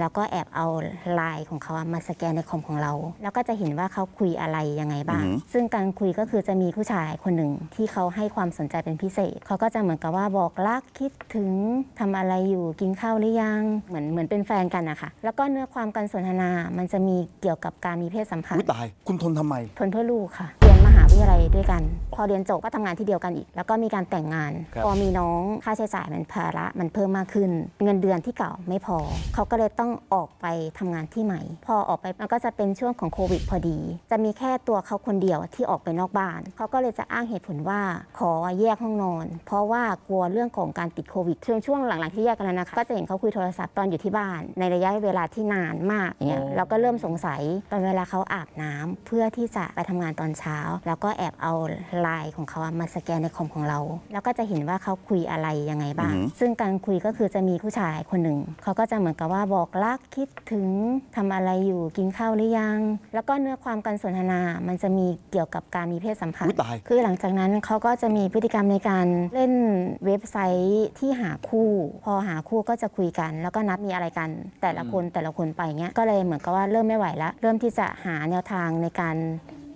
แล้วก็แอบเอาไลน์ของเขาอะมาสแกนในคอมของเรา แล้วก็จะเห็นว่าเขาคุยอะไรยังไงบ้างอือหือซึ่งการคุยก็คือจะมีผู้ชายคนหนึ่งที่เขาให้ความสนใจเป็นพิเศษ เขาก็จะเหมือนกับว่าบอกรักคิดถึงทำอะไรอยู่กินข้าวหรือยัง เหมือนเหมือนเป็นแฟนกันนะคะแล้วก็เนื้อความการสนทนามันจะมีเกี่ยวกับการมีเพศสัมพันอุ้ยธ์ตายคุณทนทำไม ทนเพื่อลูกค่ะเรียนมหา วิทยาลัยด้วยกัน พอเรียนจบก็ทำงานที่เดียวกันอีก แล้วก็มีการแต่งงานครับพอมีน้องค่าใช้จ่ายมันภาระมันเพิ่มมากขึ้น เงินเดือนที่เก่าไม่พอ เขาก็เลยต้องออกไปทำงานที่ใหม่ พอออกไปมันก็จะเป็นช่วงของโควิดพอดี จะมีแค่ตัวเขาคนเดียวที่ออกไปนอกบ้าน เขาก็เลยจะอ้างเหตุผลว่าขอแยกห้องนอน เพราะว่ากลัวเรื่องของการติดโควิดช่วงช่วงหลังๆที่แยกกันแล้วนะคะก็จะเห็นเขาคุยโทรศัพท์ตอนอยู่ที่บ้าน ในระยะเวลาที่นานมากอย่างเงี้ยอ๋อเราก็เริ่มสงสัยตอนเวลาเขาอาบน้ำเพื่อที่จะไปทำงานตอนเช้าแล้วก็แอบเอาไลน์ของเขาอะมาสแกนในคอมของเรา แล้วก็จะเห็นว่าเขาคุยอะไรยังไงบ้างอือหือซึ่งการคุยก็คือจะมีผู้ชายคนหนึ่ง เขาก็จะเหมือนกับว่าบอกรักคิดถึงทำอะไรอยู่กินข้าวหรือยัง แล้วก็เนื้อความการสนทนา มันจะมีเกี่ยวกับการมีเพศสัมพันอุ้ยธ์ตายคือหลังจากนั้นเขาก็จะมีพฤติกรรมในการเล่นเว็บไซต์ที่หาคู่ พอหาคู่ก็จะคุยกัน แล้วก็นัดมีอะไรกัน แต่ละคนแต่ละคนไปเงี้ยก็เลยเหมือนกับว่าเริ่มไม่ไหวแล้วเริ่มที่จะหาแนวทางในการ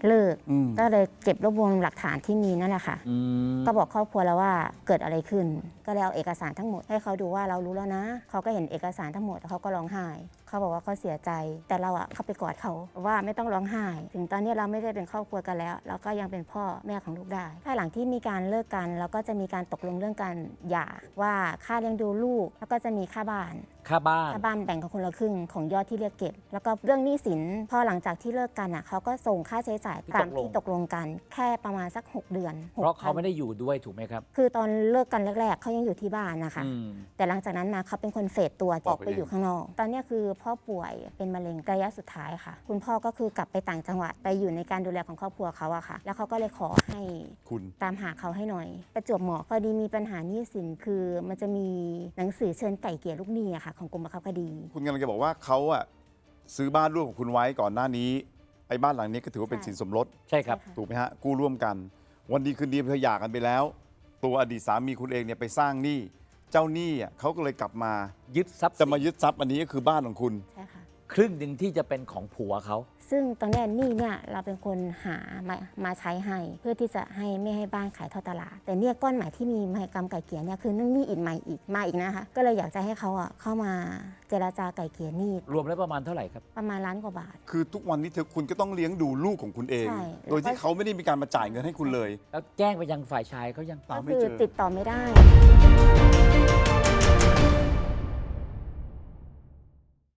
เลิก อืม ก็เลยเก็บรวบรวมหลักฐานที่มีนั่นแหละค่ะ อืมก็บอกครอบครัวแล้วว่าเกิดอะไรขึ้น ก็เลยเอาเอกสารทั้งหมดให้เขาดูว่าเรารู้แล้วนะ เขาก็เห็นเอกสารทั้งหมดแล้วเขาก็ร้องไห้ เขาบอกว่าเขาเสียใจ แต่เราอะเข้าไปกอดเขาว่าไม่ต้องร้องไห้ ถึงตอนนี้เราไม่ได้เป็นครอบครัวกันแล้ว เราก็ยังเป็นพ่อแม่ของลูกได้ภายหลังที่มีการเลิกกันเราก็จะมีการตกลงเรื่องการหย่าว่าค่าเลี้ยงดูลูก แล้วก็จะมีค่าบ้านค่าบ้านค่าบ้านแบ่งกันคนละครึ่งของยอดที่เรียกเก็บ แล้วก็เรื่องหนี้สินพอหลังจากที่เลิกกันอะเขาก็ส่งค่าใช้จ่ายที่ตามตกลงที่ตกลงกันแค่ประมาณสัก 6 เดือน เพราะเขา6,000ไม่ได้อยู่ด้วยถูกไหมครับ คือตอนเลิกกันแรก ๆเขายังอยู่ที่บ้านนะคะอืมแต่หลังจากนั้นมาเขาเป็นคนเฟดตัวออออกกไปไปอยู่ข้างนอก ตอนเนี้ยคือพ่อป่วยเป็นมะเร็งระยะสุดท้ายค่ะ คุณพ่อก็คือกลับไปต่างจังหวัดไปอยู่ในการดูแลของครอบครัวเขาอะค่ะ แล้วเขาก็เลยขอให้คุณตามหาเขาให้หน่อย ประจวบเหมาะพอดีมีปัญหาหนี้สินคือมันจะมีหนังสือเชิญไก่เกลี่ยลูกหนี้อะค่ะ ของกรมบังคับคดี คุณกำลังจะบอกว่าเขาอะซื้อบ้านร่วมกับคุณไว้ก่อนหน้านี้ไอ้บ้านหลังนี้ก็ถือว่าเป็นใช่สินสมรสใช่ครับใช่ค่ะถูกไหมฮะกู้ร่วมกัน วันดีคืนดีเธอหย่ากันไปแล้ว ตัวอดีตสามีคุณเองเนี่ยไปสร้างหนี้ เจ้าหนี้อะเขาก็เลยกลับมา ยึดทรัพย์สิจะนมายึดทรัพย์อันนี้ก็คือบ้านของคุณ ใช่ค่ะ ครึ่งหนึ่งที่จะเป็นของผัวเขา ซึ่งตอนเนี้ยหนี้เนี่ยเราเป็นคนหามามาใช้ให้ เพื่อที่จะให้ไม่ให้บ้านขายทอดตลาด แต่เนี่ยก้อนใหม่ที่มีมหกรรมไก่เกลี่ยเนี่ยคือนั่นหนี้อีกใหม่อีกมาอีกนะคะ ก็เลยอยากจะให้เขาอะเข้ามาเจรจาไก่เกลี่ยหนี้รวมแล้วประมาณเท่าไหร่ครับ ประมาณล้านกว่าบาท คือทุกวันนี้เธอคุณก็ต้องเลี้ยงดูลูกของคุณเอง ใช่ โดยที่เขาไม่ได้มีการมาจ่ายเงินให้คุณเลย แล้วแจ้งไปยังฝ่ายชายเขายัง ตามก็ไม่คือเจอ ติดต่อไม่ได้